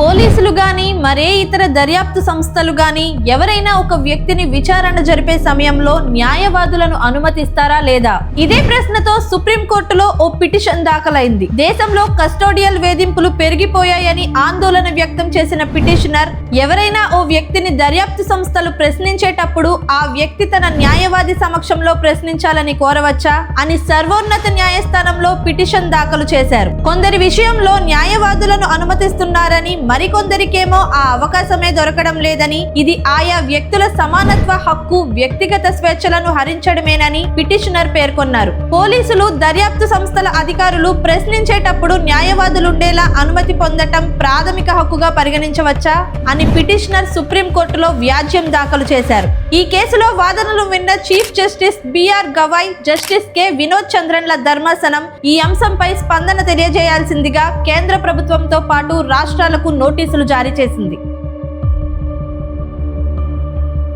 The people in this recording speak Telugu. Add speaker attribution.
Speaker 1: పోలీసులు గాని మరే ఇతర దర్యాప్తు సంస్థలు గాని ఎవరైనా ఒక వ్యక్తిని విచారణ జరిపే సమయంలో న్యాయవాదులను అనుమతిస్తారా లేదా? ఇదే ప్రశ్నతో సుప్రీంకోర్టులో ఓ పిటిషన్ దాఖలైంది. దేశంలో కస్టోడియల్ వేధింపులు పెరిగిపోయాయని ఆందోళన వ్యక్తం చేసిన పిటిషనర్ ఎవరైనా ఓ వ్యక్తిని దర్యాప్తు సంస్థలు ప్రశ్నించేటప్పుడు ఆ వ్యక్తి తన న్యాయవాది సమక్షంలో ప్రశ్నించాలని కోరవచ్చా అని సర్వోన్నత న్యాయస్థానంలో పిటిషన్ దాఖలు చేశారు. కొందరి విషయంలో న్యాయవాదులను అనుమతిస్తున్నారని మరికొందరికేమో ఆ అవకాశమే దొరకడం లేదని ఇది ఆయా వ్యక్తుల సమానత్వ హక్కు వ్యక్తిగత స్వేచ్ఛలను హరించడమేనని పిటిషనర్ పేర్కొన్నారు. పోలీసులు దర్యాప్తు సంస్థల అధికారులు ప్రశ్నించేటప్పుడు న్యాయవాదులుండేలా అనుమతి పొందటం ప్రాథమిక హక్కుగా పరిగణించవచ్చా అని పిటిషనర్ సుప్రీంకోర్టులో వ్యాజ్యం దాఖలు చేశారు. ఈ కేసులో వాదనలు విన్న chief justice BR Gavai justice K. Vinod చంద్రన్ల ధర్మాసనం ఈ అంశంపై స్పందన తెలియజేయాల్సిందిగా కేంద్ర ప్రభుత్వంతో పాటు రాష్ట్రాలకు నోటీసులు జారీ చేసింది.